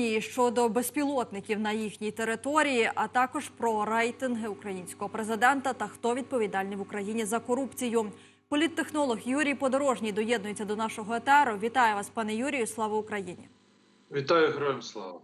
Румунії щодо безпілотників на їхній території, а також про рейтинги українського президента та хто відповідальний в Україні за корупцію. Політтехнолог Юрій Подорожній доєднується до нашого етеру. Вітаю вас, пане Юрію. Слава Україні! Вітаю героям слава.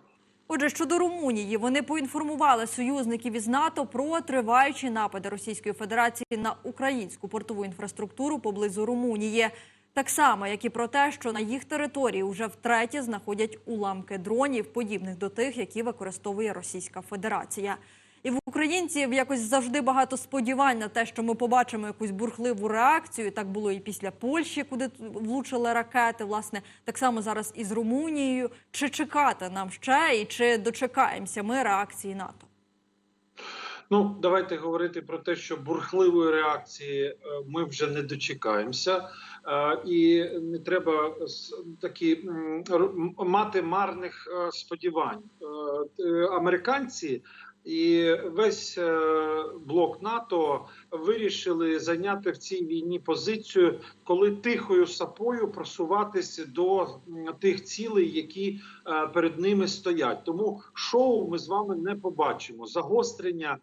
Отже, щодо Румунії, вони поінформували союзників із НАТО про триваючі напади Російської Федерації на українську портову інфраструктуру поблизу Румунії. Так само, як і про те, що на їх території вже втретє знаходять уламки дронів, подібних до тих, які використовує Російська Федерація. І в українців якось завжди багато сподівань на те, що ми побачимо якусь бурхливу реакцію. Так було і після Польщі, куди влучили ракети. Власне, так само зараз і з Румунією. Чи чекати нам ще, і чи дочекаємося ми реакції НАТО? Ну, давайте говорити про те, що бурхливої реакції е, ми вже не дочекаємося, Е, і не треба такі мати марних е, сподівань. Американці і весь блок НАТО вирішили зайняти в цій війні позицію, коли тихою сапою просуватися до тих цілей, які перед ними стоять. Тому шоу ми з вами не побачимо. Загострення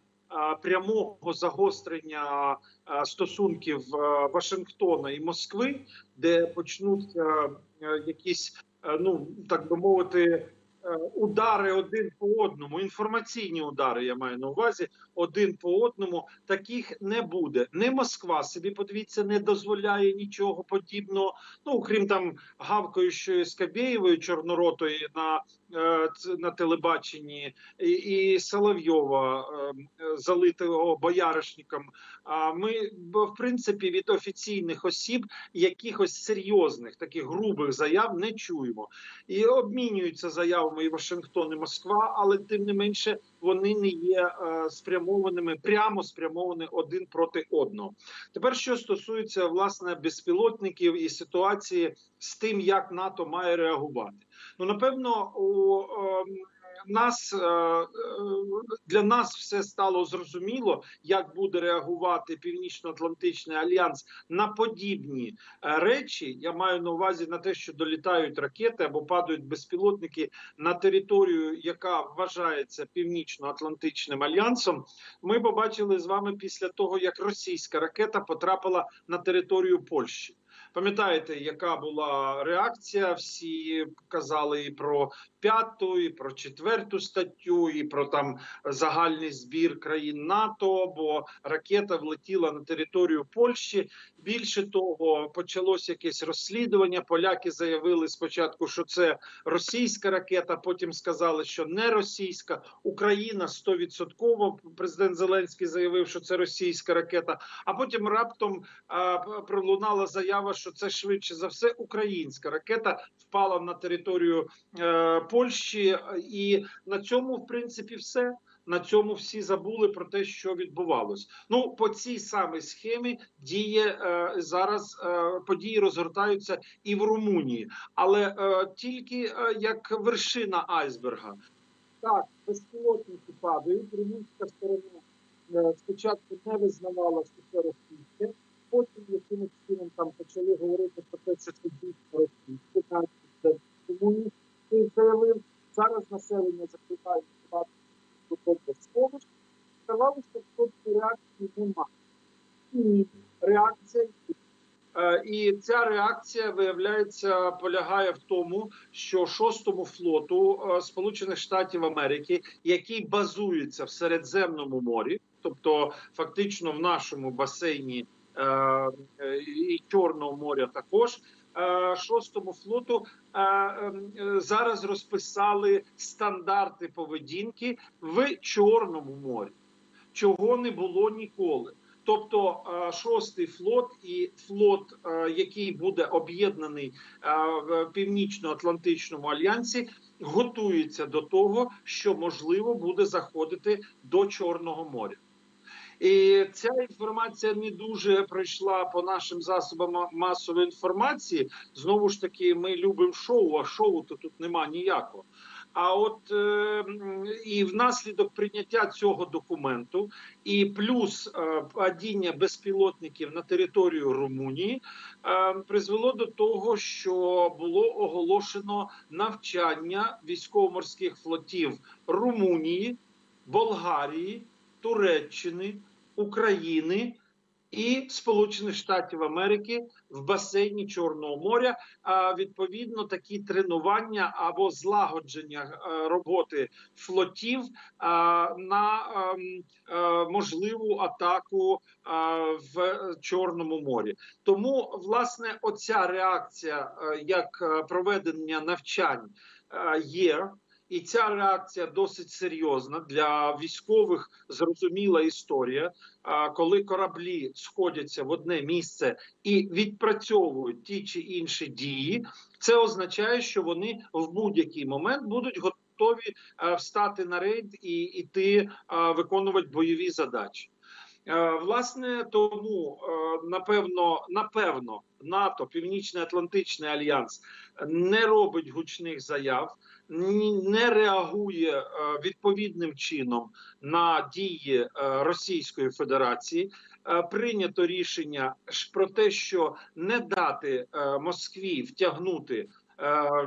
прямого загострення е, стосунків е, Вашингтона і Москви, де почнуться е, якісь, е, ну так би мовити. Е, Удари один по одному, інформаційні удари, я маю на увазі, один по одному. Таких не буде. Не Москва собі подивіться, не дозволяє нічого подібного. Ну окрім там гавкаючої Скабєєвої чорноротої на, е, на телебаченні, і, і Соловйова, е, залитого бояришником. А ми в принципі від офіційних осіб якихось серйозних таких грубих заяв не чуємо. І обмінюються заявами і Вашингтон, і Москва, але тим не менше вони не є е, спрямованими прямо спрямовані один проти одного. Тепер що стосується власне безпілотників і ситуації з тим, як НАТО має реагувати. Ну напевно, у е, нас е, е, для нас все стало зрозуміло, як буде реагувати Північно-Атлантичний альянс на подібні е, речі. Я маю на увазі на те, що долітають ракети або падають безпілотники на територію, яка вважається Північно-Атлантичним альянсом. Ми побачили з вами після того, як російська ракета потрапила на територію Польщі. Пам'ятаєте, яка була реакція? Всі казали і про п'яту, і про четверту статтю, і про там загальний збір країн НАТО, бо ракета влетіла на територію Польщі. Більше того, почалось якесь розслідування. Поляки заявили спочатку, що це російська ракета. Потім сказали, що не російська. Україна 100%. Президент Зеленський заявив, що це російська ракета. А потім раптом а, пролунала заява, що це швидше за все українська ракета впала на територію е, Польщі, і на цьому, в принципі, все. На цьому всі забули про те, що відбувалось. Ну по цій самій схемі діє е, зараз. Е, події розгортаються і в Румунії, але е, тільки е, як вершина айсберга. Так, безпілотники падають. Румунська сторона е, спочатку не визнавала, що це російське. Потім якимось чином там почали говорити про те, що це дійсно російське. навіть це Румунії заявив. Зараз населення закликає до сховищ. Здавалося, що реакції немає. І реакція І ця реакція виявляється полягає в тому, що шостому флоту е, Сполучених Штатів Америки, який базується в Середземному морі, тобто фактично в нашому басейні е, е, і Чорного моря, також шостому флоту е, е, зараз розписали стандарти поведінки в Чорному морі, чого не було ніколи. Тобто е, шостий флот і флот, е, який буде об'єднаний е, в північно-атлантичному альянсі, готується до того, що можливо буде заходити до Чорного моря. І ця інформація не дуже пройшла по нашим засобам масової інформації. Знову ж таки, ми любимо шоу, а шоу то тут нема ніякого. А от е, і внаслідок прийняття цього документу, і плюс е, падіння безпілотників на територію Румунії, е, призвело до того, що було оголошено навчання військово-морських флотів Румунії, Болгарії, Туреччини, України і Сполучених Штатів Америки в басейні Чорного моря. А відповідно такі тренування або злагодження е, роботи флотів е, на ем, е, можливу атаку в Чорному морі. Тому власне оця реакція як проведення навчань є. І ця реакція досить серйозна для військових. Зрозуміла історія. Коли кораблі сходяться в одне місце і відпрацьовують ті чи інші дії, це означає, що вони в будь-який момент будуть готові е, встати на рейд і йти е, виконувати бойові задачі. Е, Власне, тому е, напевно, напевно, НАТО, Північно-Атлантичний альянс не робить гучних заяв, не реагує е, відповідним чином на дії Російської Федерації. Прийнято рішення про те, що не дати Москві втягнути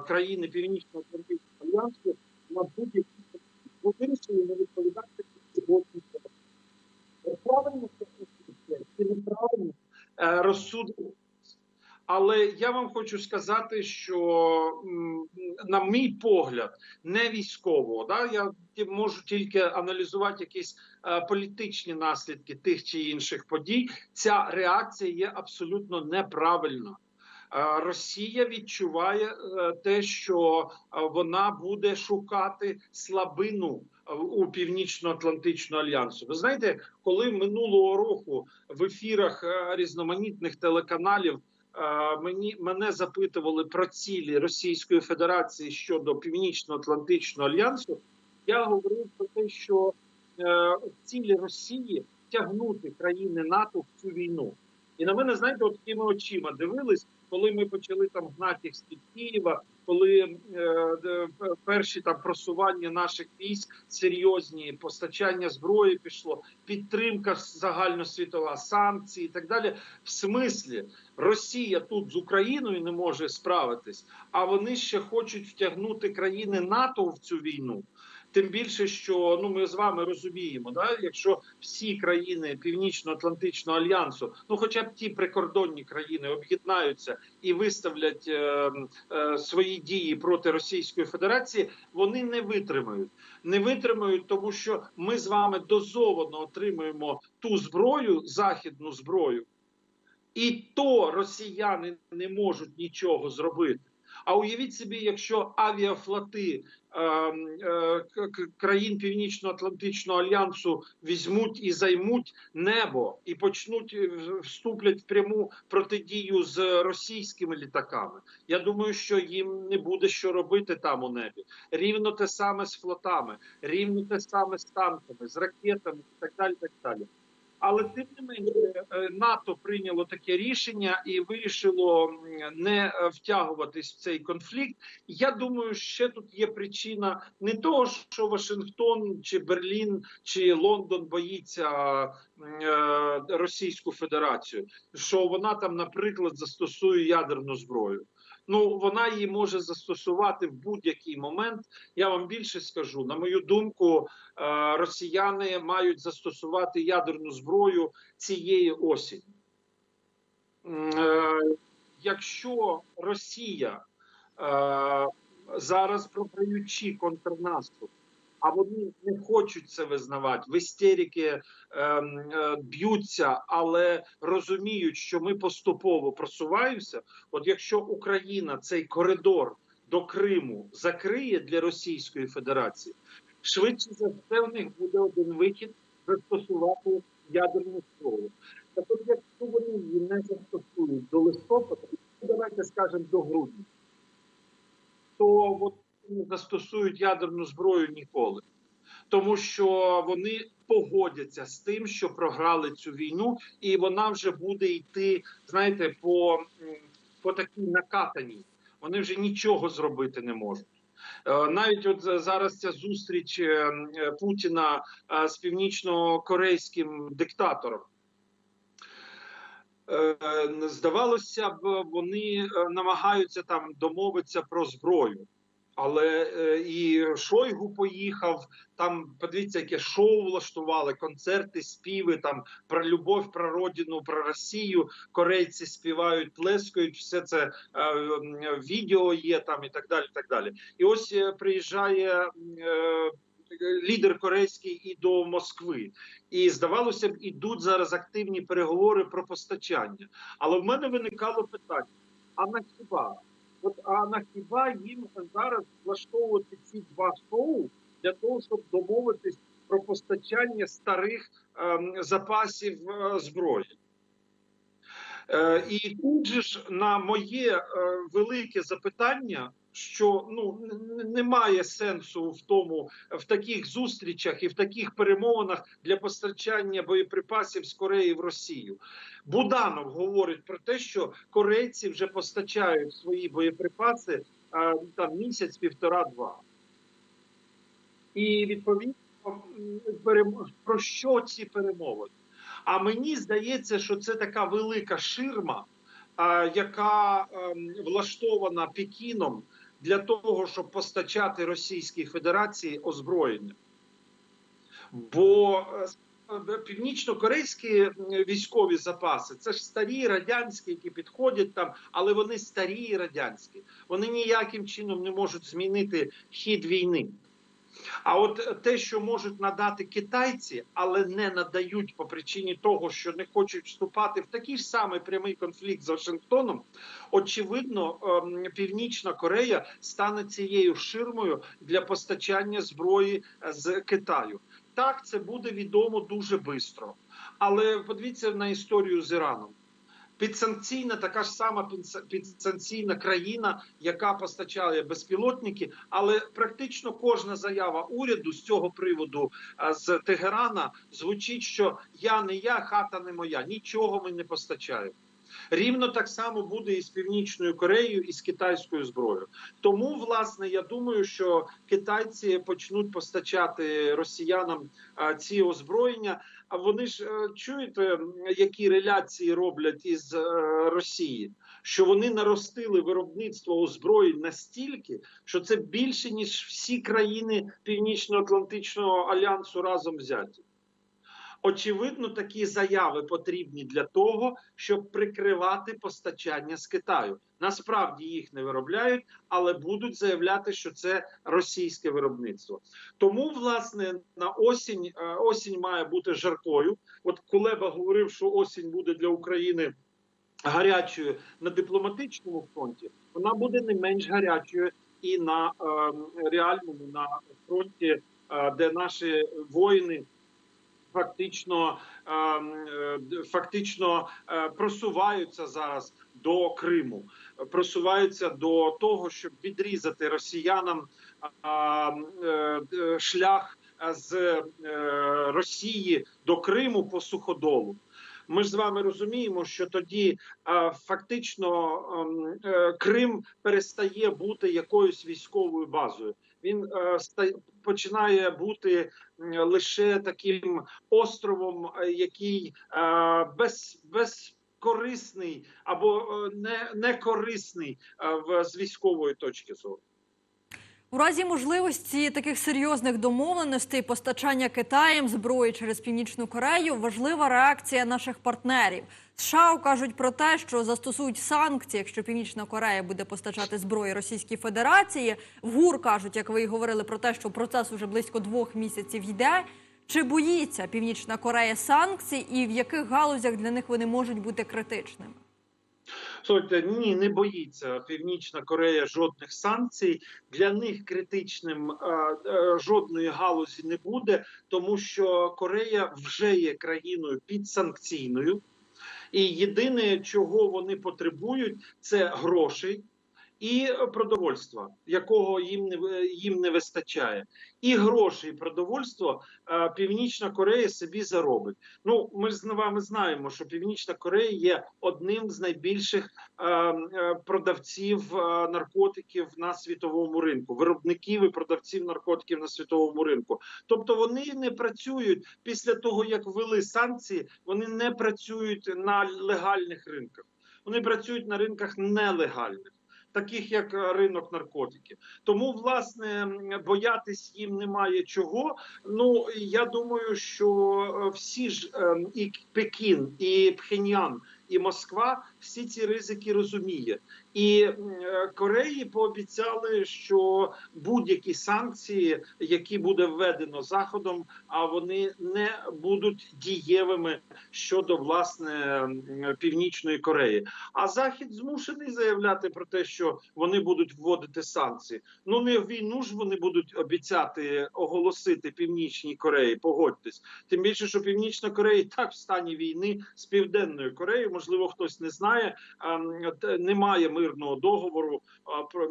країни Північно-Атлантичного альянсу на будь-які не відповідати. Правильно чи неправильно Е. Але я вам хочу сказати, що на мій погляд, не військово, да я можу тільки аналізувати якісь е, політичні наслідки тих чи інших подій. Ця реакція є абсолютно неправильна. Е, Росія відчуває е, те, що е, вона буде шукати слабину у північно-атлантичного альянсу. Ви знаєте, коли минулого року в ефірах е, різноманітних телеканалів е, мені мене запитували про цілі Російської Федерації щодо північно-атлантичного альянсу, я говорив про те, що е, цілі Росії тягнути країни НАТО в цю війну. І на мене, знаєте, от такими очима дивились, коли ми почали там гнати їх з-під Києва, коли е, перші там просування наших військ серйозні, постачання зброї пішло, підтримка загальносвітова, санкції і так далі. В смислі Росія тут з Україною не може справитись, а вони ще хочуть втягнути країни НАТО в цю війну. Тим більше, що ну ми з вами розуміємо, да, якщо всі країни Північно-Атлантичного альянсу, ну хоча б ті прикордонні країни об'єднаються і виставлять е, е, свої дії проти Російської Федерації, вони не витримають. Не витримають, тому що ми з вами дозовано отримуємо ту зброю, західну зброю, і то росіяни не можуть нічого зробити. А уявіть собі, якщо авіафлоти е, е, країн Північно-Атлантичного альянсу візьмуть і займуть небо і почнуть е, вступлять в пряму протидію з російськими літаками. Я думаю, що їм не буде що робити там у небі. Рівно те саме з флотами, рівно те саме з танками, з ракетами і так далі. Так далі. Але тим не менше е, НАТО прийняло таке рішення і вирішило не е, втягуватись в цей конфлікт. Я думаю, ще тут є причина не того, що Вашингтон чи Берлін чи Лондон боїться е, Російську Федерацію, що вона там, наприклад, застосує ядерну зброю. Ну вона її може застосувати в будь-який момент. Я вам більше скажу. На мою думку, е, росіяни мають застосувати ядерну зброю цієї осені. Е, Якщо Росія е, зараз програючи контрнаступ, а вони не хочуть це визнавати, в істерики ем, е, б'ються, але розуміють, що ми поступово просуваємося. От якщо Україна цей коридор до Криму закриє для Російської Федерації, швидше за все в них буде один вихід застосувати ядерну зброю. Так от, якщо вони її не застосують до листопада, давайте скажемо до грудня, то от не застосують ядерну зброю ніколи. Тому що вони погодяться з тим, що програли цю війну, і вона вже буде йти, знаєте, по, по такій накатаній. Вони вже нічого зробити не можуть. Е, Навіть от зараз ця зустріч е, е, Путіна з північно-корейським диктатором. Здавалося б, вони намагаються там домовитися про зброю. Але е, і Шойгу поїхав. Там подивіться, яке шоу влаштували, концерти, співи там про любов, про родину, про Росію. Корейці співають, плескають. Все це е, відео є там і так далі. І так далі. І ось е, приїжджає лідер корейський і до Москви. І здавалося б, ідуть зараз активні переговори про постачання. Але в мене виникало питання: а на хіба? От а на хіба їм зараз влаштовувати ці два шоу для того, щоб домовитись про постачання старих ем, запасів е, зброї? Е, і тут же ж на моє е, велике запитання, що ну немає сенсу в тому в таких зустрічах і в таких перемовинах для постачання боєприпасів з Кореї в Росію. Буданов говорить про те, що корейці вже постачають свої боєприпаси е, там місяць, півтора-два. І відповідно про що ці перемовини? А мені здається, що це така велика ширма, яка ем, влаштована Пекіном для того, щоб постачати Російській Федерації озброєння. Бо е, е, північно-корейські військові запаси це ж старі радянські, які підходять там, але вони старі радянські. Вони ніяким чином не можуть змінити хід війни. А от те, що можуть надати китайці, але не надають по причині того, що не хочуть вступати в такий ж самий прямий конфлікт з Вашингтоном, очевидно, ем, Північна Корея стане цією ширмою для постачання зброї е, з Китаю. Так, це буде відомо дуже швидко. Але подивіться на історію з Іраном. Підсанкційна така ж сама підса- підсанкційна країна, яка постачає безпілотники, але практично кожна заява уряду з цього приводу з Тегерана звучить, що я не я, хата не моя, нічого ми не постачаємо. Рівно так само буде і з північною Кореєю, і з китайською зброєю. Тому, власне, я думаю, що китайці почнуть постачати росіянам ці озброєння. А вони ж е, чуєте, які реляції роблять із е, Росії, що вони наростили виробництво озброєнь настільки, що це більше ніж всі країни Північно-Атлантичного альянсу разом взяті. Очевидно, такі заяви потрібні для того, щоб прикривати постачання з Китаю. Насправді їх не виробляють, але будуть заявляти, що це російське виробництво. Тому, власне, на осінь е, осінь має бути жаркою. От Кулеба говорив, що осінь буде для України гарячою на дипломатичному фронті. Вона буде не менш гарячою і на е, реальному на фронті, е, де наші воїни фактично, е, е, фактично е, просуваються зараз до Криму, просуваються до того, щоб відрізати росіянам е, е, шлях з Росії до Криму по суходолу. Ми ж з вами розуміємо, що тоді фактично ем, Крим перестає бути якоюсь військовою базою. Він е, починає бути лише таким островом, е, який е, без, безкорисний або е, не, некорисний е, в, з військової точки зору. У разі можливості таких серйозних домовленостей постачання Китаєм зброї через Північну Корею важлива реакція наших партнерів. США кажуть про те, що застосують санкції, якщо Північна Корея буде постачати зброю Російській Федерації. В ГУР кажуть, як ви і говорили, про те, що процес уже близько двох місяців йде. Чи боїться Північна Корея санкцій, і в яких галузях для них вони можуть бути критичними? Слухайте, ні, не боїться Північна Корея жодних санкцій. Для них критичним е, е, жодної галузі не буде, тому що Корея вже є країною підсанкційною, і єдине, чого вони потребують, це грошей. І продовольства, якого їм не їм не вистачає, і грошей продовольства е, Північна Корея собі заробить. Ну ми з вами знаємо, що Північна Корея є одним з найбільших е, е, продавців наркотиків на світовому ринку, виробників і продавців наркотиків на світовому ринку. Тобто вони не працюють після того, як ввели санкції, вони не працюють на легальних ринках. Вони працюють на ринках нелегальних. Таких як е, ринок наркотиків, тому власне боятись їм немає чого. Ну я думаю, що е, всі ж е, і Пекін, і Пхеньян, і Москва всі ці ризики розуміє. І е, Кореї пообіцяли, що будь-які санкції, які буде введено заходом, а вони не будуть дієвими щодо власне північної Кореї. А Захід змушений заявляти про те, що вони будуть вводити санкції. Ну не в війну ж вони будуть обіцяти оголосити північній Кореї. Погодьтесь, тим більше, що Північна Корея і так в стані війни з південною Кореєю. Можливо, хтось не знає. Ем, т- Немає мирного договору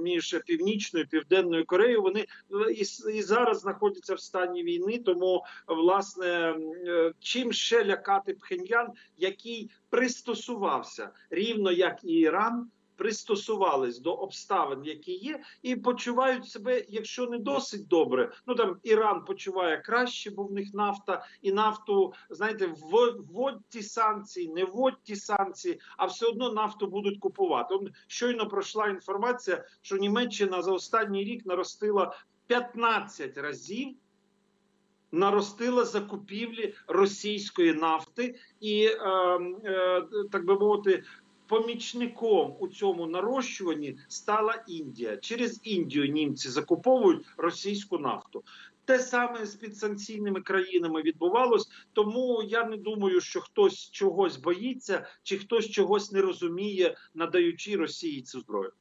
між північною і південною Кореєю. Вони е, і, і зараз знаходяться в стані війни. Тому власне е, чим ще лякати Пхеньян, який пристосувався рівно як і Іран. Пристосувались до обставин, які є, і почувають себе, якщо не досить добре. Ну там Іран почуває краще, бо в них нафта і нафту, знаєте, вводь вводь ті санкції, не вводь ті санкції, а все одно нафту будуть купувати. Щойно пройшла інформація, що Німеччина за останній рік наростила 15 разів. Наростила закупівлі російської нафти, і е, е, так би мовити, помічником у цьому нарощуванні стала Індія. Через Індію німці закуповують російську нафту. Те саме з підсанкційними країнами відбувалось, тому я не думаю, що хтось чогось боїться чи хтось чогось не розуміє, надаючи Росії цю зброю.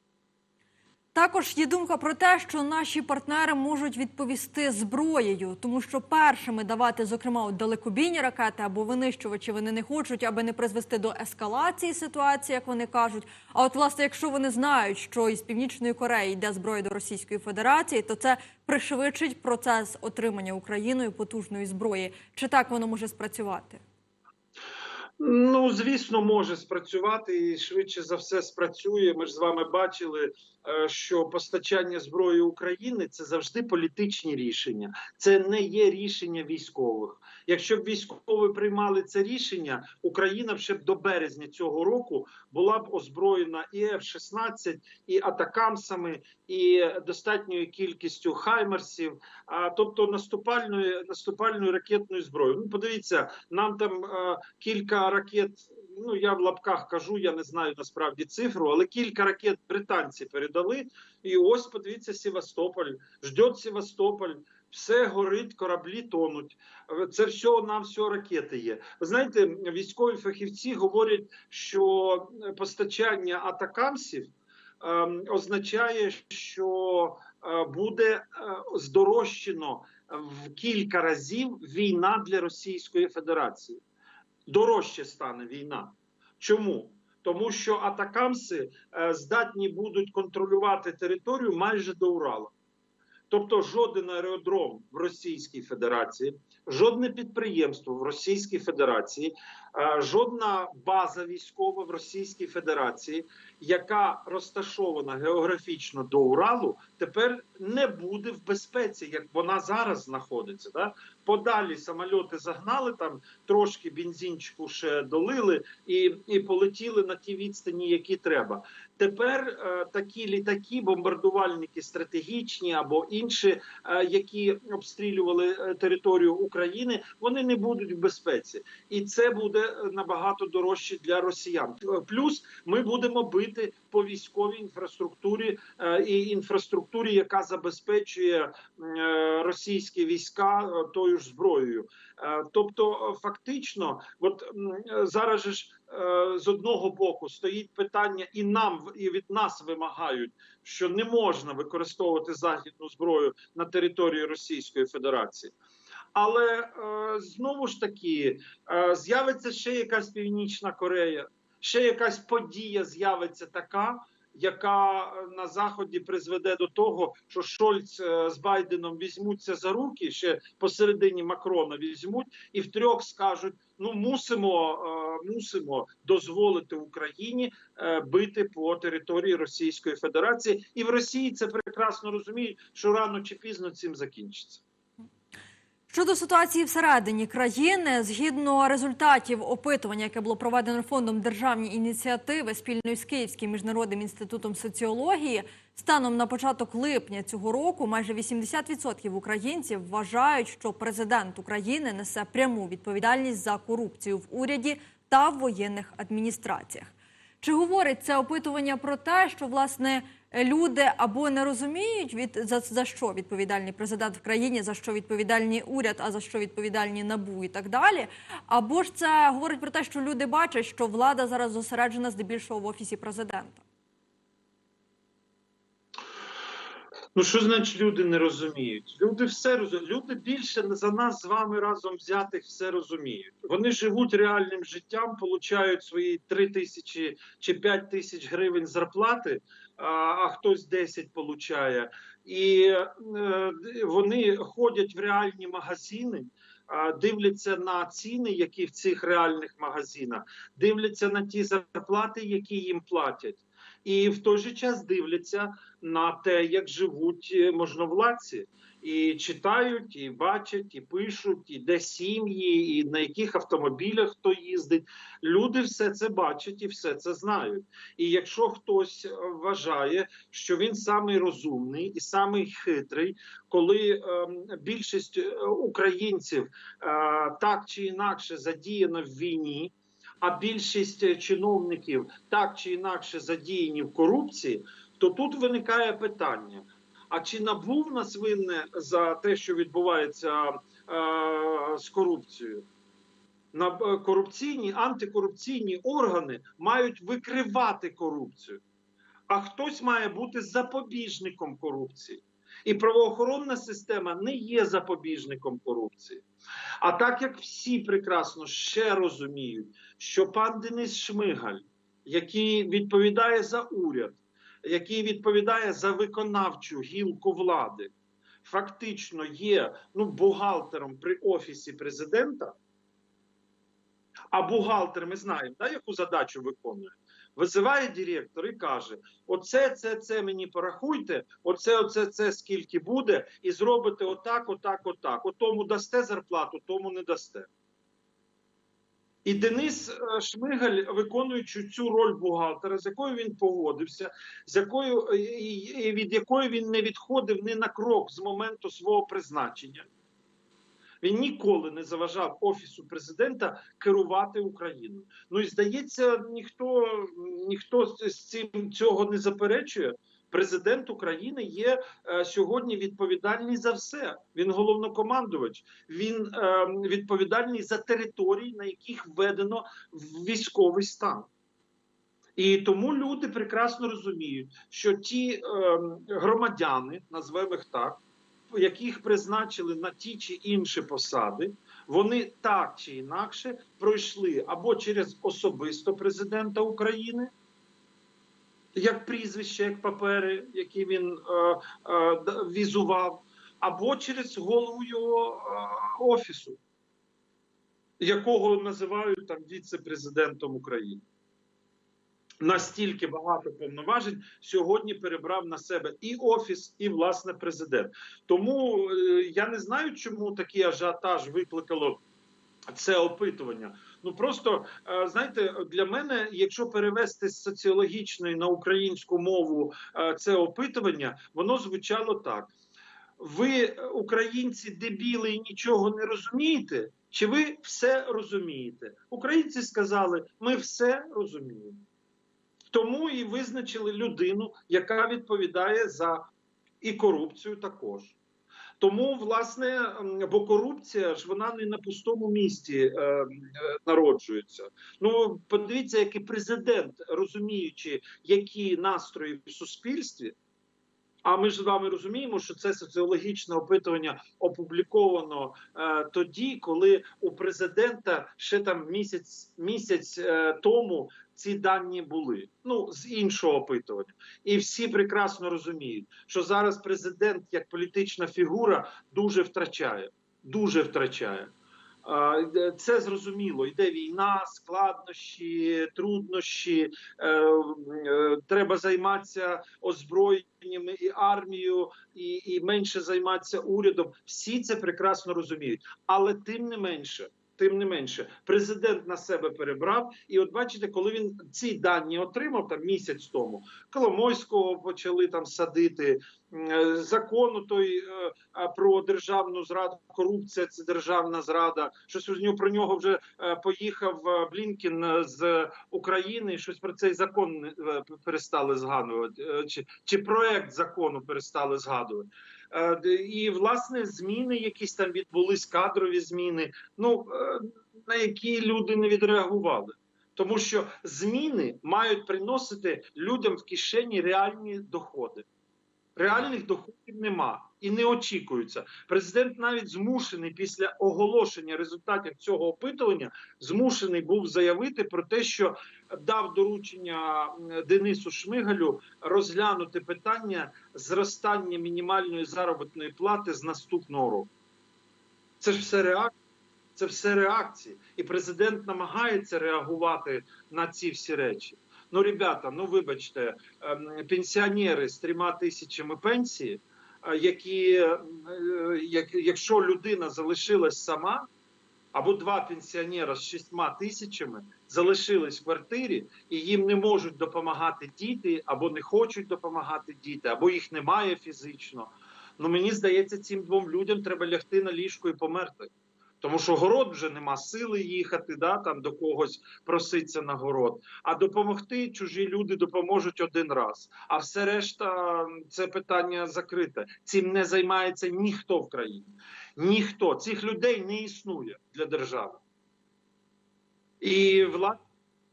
Також є думка про те, що наші партнери можуть відповісти зброєю, тому що першими давати, зокрема, от далекобійні ракети або винищувачі вони не хочуть, аби не призвести до ескалації ситуації, як вони кажуть. А от власне, якщо вони знають, що із північної Кореї йде зброя до Російської Федерації, то це пришвидшить процес отримання Україною потужної зброї. Чи так воно може спрацювати? Ну, звісно, може спрацювати і швидше за все спрацює. Ми ж з вами бачили, е, що постачання зброї України це завжди політичні рішення, це не є рішення військових. Якщо б військові приймали це рішення, Україна ще б до березня цього року була б озброєна і F-16, і атакамсами, і достатньою кількістю хаймерсів, а тобто наступальною наступальною ракетною зброєю. Ну, подивіться, нам там е, кілька ракет. Ну я в лапках кажу, я не знаю насправді цифру, але кілька ракет британці передали. І ось подивіться, Севастополь, ждет Севастополь. Все горить, кораблі тонуть. Це все на все ракети є. Ви знаєте, військові фахівці говорять, що постачання атакамсів ем, означає, що е, буде е, здорожчено в кілька разів війна для Російської Федерації. Дорожче стане війна. Чому? Тому що атакамси е, здатні будуть контролювати територію майже до Урала. Тобто жоден аеродром в Російській Федерації, жодне підприємство в Російській Федерації, е, жодна база військова в Російській Федерації, яка розташована географічно до Уралу, тепер не буде в безпеці, як вона зараз знаходиться. Да? Подалі самольоти загнали там, трошки бензинчику ще долили і, і полетіли на ті відстані, які треба. Тепер е, такі літаки, бомбардувальники стратегічні або інші, е, які обстрілювали е, територію України, вони не будуть в безпеці, і це буде набагато дорожче для росіян. Плюс ми будемо бити по військовій інфраструктурі і інфраструктурі, яка забезпечує російські війська тою ж зброєю. Тобто, фактично, от зараз же ж з одного боку стоїть питання, і нам і від нас вимагають, що не можна використовувати західну зброю на території Російської Федерації. Але е, знову ж таки е, з'явиться ще якась Північна Корея, ще якась подія з'явиться така, яка на заході призведе до того, що Шольц е, з Байденом візьмуться за руки, ще посередині Макрона візьмуть, і втрьох скажуть: ну мусимо, е, мусимо дозволити Україні е, бити по території Російської Федерації, і в Росії це прекрасно розуміють, що рано чи пізно цим закінчиться. Щодо ситуації всередині країни, згідно результатів опитування, яке було проведено фондом державні ініціативи спільно з Київським міжнародним інститутом соціології, станом на початок липня цього року майже 80% українців вважають, що президент України несе пряму відповідальність за корупцію в уряді та в воєнних адміністраціях. Чи говорить це опитування про те, що власне люди або не розуміють від за, за що відповідальний президент в країні, за що відповідальний уряд, а за що відповідальні набу і так далі? Або ж це говорить про те, що люди бачать, що влада зараз зосереджена здебільшого в офісі президента? Ну що значить люди не розуміють? Люди все розуміють. Люди більше за нас з вами разом взятих все розуміють. Вони живуть реальним життям, получають свої 3 тисячі чи 5 тисяч гривень зарплати, а, а хтось 10 получає. І е, вони ходять в реальні магазини. Дивляться на ціни, які в цих реальних магазинах, дивляться на ті зарплати, які їм платять, і в той же час дивляться на те, як живуть е, можновладці, і читають, і бачать, і пишуть, і де сім'ї, і на яких автомобілях хто їздить. Люди все це бачать і все це знають. І якщо хтось е, вважає, що він самий розумний і самий хитрий, коли е, більшість українців е, так чи інакше задіяна в війні. А більшість е, чиновників так чи інакше задіяні в корупції, то тут виникає питання: а чи набув нас винне за те, що відбувається е, з корупцією? На е, корупційні антикорупційні органи мають викривати корупцію, а хтось має бути запобіжником корупції. І правоохоронна система не є запобіжником корупції. А так як всі прекрасно ще розуміють, що пан Денис Шмигаль, який відповідає за уряд, який відповідає за виконавчу гілку влади, фактично є ну, бухгалтером при офісі президента. А бухгалтер, ми знаємо, да, яку задачу виконує. Визиває директор і каже: Оце, це, це мені порахуйте, оце, оце, це скільки буде, і зробите отак, отак, отак. Отому дасте зарплату, тому не дасте. І Денис е, Шмигаль, виконуючи цю роль бухгалтера, з якою він погодився, з якою і від якої він не відходив ні на крок з моменту свого призначення. Він ніколи не заважав офісу президента керувати Україною. Ну і здається, ніхто ніхто з цим цього не заперечує. Президент України є е, сьогодні відповідальний за все. Він головнокомандувач. Він е, відповідальний за території, на яких введено військовий стан. І тому люди прекрасно розуміють, що ті е, громадяни, назвемо їх так, яких призначили на ті чи інші посади, вони так чи інакше пройшли або через особисто президента України, як прізвище, як папери, які він е, е, візував, або через голову його е, офісу, якого називають там віце-президентом України. Настільки багато повноважень сьогодні перебрав на себе і офіс, і власне президент. Тому е, я не знаю, чому такий ажіотаж викликало це опитування. Ну просто е, знаєте, для мене, якщо перевести з соціологічної на українську мову е, це опитування, воно звучало так: ви, українці, дебіли і нічого не розумієте? Чи ви все розумієте? Українці сказали: ми все розуміємо. Тому і визначили людину, яка відповідає за і корупцію також. Тому, власне, бо корупція ж вона не на пустому місці е, е, народжується. Ну, подивіться, який президент, розуміючи, які настрої в суспільстві. А ми ж з вами розуміємо, що це соціологічне опитування опубліковано е, тоді, коли у президента ще там місяць місяць е, тому ці дані були. Ну з іншого опитування, і всі прекрасно розуміють, що зараз президент як політична фігура дуже втрачає. Дуже втрачає. Це зрозуміло. Йде війна, складнощі, труднощі. е, е, Треба займатися озброєннями і армією, і, і менше займатися урядом. Всі це прекрасно розуміють. Але тим не менше, тим не менше, президент на себе перебрав. І от бачите, коли він ці дані отримав там місяць тому, Коломойського почали там садити. е, Закону той е, про державну зраду, корупція це державна зрада. Щось у нього про нього вже е, поїхав Блінкін з України. Щось про цей закон перестали згадувати, чи, чи проект закону перестали згадувати. Е, І власне зміни, якісь там відбулись, кадрові зміни. Ну е, на які люди не відреагували. Тому що зміни мають приносити людям в кишені реальні доходи. Реальних доходів нема і не очікується. Президент навіть змушений після оголошення результатів цього опитування змушений був заявити про те, що дав доручення Денису Шмигалю розглянути питання зростання мінімальної заробітної плати з наступного року. Це ж все реакція. Це все реакції, і президент намагається реагувати на ці всі речі. Ну, ребята, ну вибачте, ем, пенсіонери з трьома тисячами пенсії, е, які, е, як, якщо людина залишилась сама, або два пенсіонера з шістьма тисячами залишились в квартирі, і їм не можуть допомагати діти, або не хочуть допомагати діти, або їх немає фізично. Ну мені здається, цим двом людям треба лягти на ліжко і померти. Тому що город вже нема сили їхати, да, там до когось проситься на город. А допомогти чужі люди допоможуть один раз. А все решта це питання закрите. Цим не займається ніхто в країні. Ніхто цих людей не існує для держави. І вла...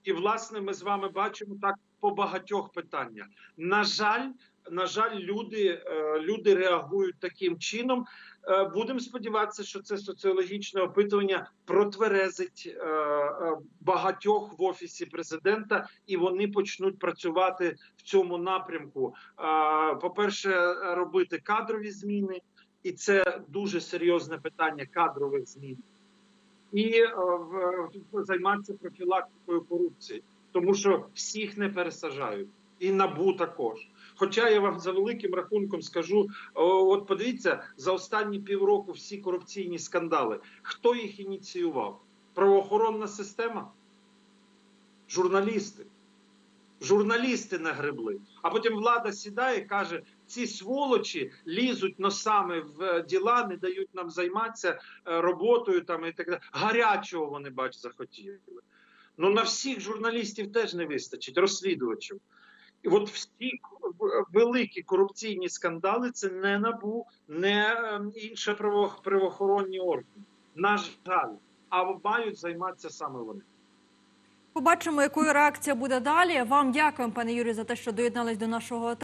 і власне ми з вами бачимо так по багатьох питаннях. На жаль, на жаль, люди, е, люди реагують таким чином. Е, Будемо сподіватися, що це соціологічне опитування протверезить е, багатьох в офісі президента, і вони почнуть працювати в цьому напрямку. Е, По-перше, робити кадрові зміни, і це дуже серйозне питання кадрових змін, і е, займатися профілактикою корупції, тому що всіх не пересаджають, і набу також. Хоча я вам за великим рахунком скажу: от подивіться за останні півроку всі корупційні скандали. Хто їх ініціював? Правоохоронна система? Журналісти. Журналісти нагребли. А потім влада сідає і каже: ці сволочі лізуть носами в е, діла, не дають нам займатися е, роботою там і так далі. Гарячого вони бач захотіли. Ну на всіх журналістів теж не вистачить, розслідувачів. І от всі великі корупційні скандали це не набу, не е, інші правоохоронні органи. На жаль, а мають займатися саме вони. Побачимо, якою реакція буде далі. Вам дякуємо, пане Юрію, за те, що доєднались до нашого